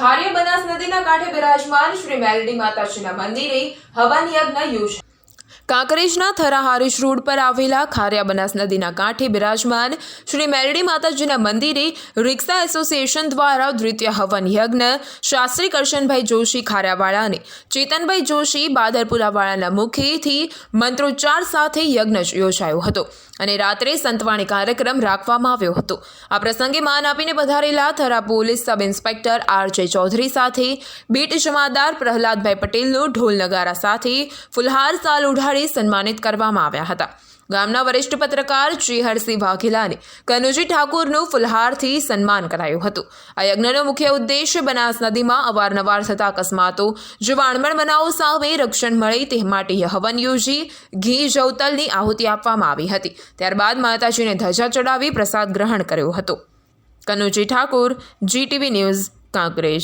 ખારી બનાસ નદીના કાંઠે બિરાજમાન શ્રી મેલડી માતાજીના મંદિરે હવન યજ્ઞ યોજાયો. કાંકરેજના થરા હારીશ રોડ પર આવેલા ખારિયા બનાસ નદીના કાંઠે બિરાજમાન શ્રી મેરડી માતાજીના મંદિરે રિક્ષા એસોસિએશન દ્વારા દ્વિતીય હવન યજ્ઞ શાસ્ત્રી કરશનભાઈ જોશી ખારિયાવાળા અને ચેતનભાઈ જોશી બાદરપુરાવાળાના મુખેથી મંત્રોચ્ચાર સાથે યજ્ઞ યોજાયો હતો અને રાત્રે સંતવાણી કાર્યક્રમ રાખવામાં આવ્યો હતો. આ પ્રસંગે માન આપીને પધારેલા Thara police sub inspector R J Chaudhary સાથે બીટ જમાદાર પ્રહલાદભાઈ પટેલનું ઢોલ નગારા સાથે ફુલહાર સાલ ઉઢાડી સન્માનિત કરવામાં આવ્યા હતા. ગામના વરિષ્ઠ પત્રકાર શ્રી હરસિંહ વાઘેલાને કનુજી ઠાકુરનું ફુલહારથી સન્માન કરાયું હતું. આ યજ્ઞનો મુખ્ય ઉદ્દેશ બનાસ નદીમાં અવારનવાર થતા અકસ્માતો જીવાણમણ બનાવો સામે રક્ષણ મળે તે માટે હવન યોજી ઘી જવતલની આહુતિ આપવામાં આવી હતી. ત્યારબાદ માતાજીને ધજા ચડાવી પ્રસાદ ગ્રહણ કર્યો હતો. Kanuji Thakur GTV news, Kankrej.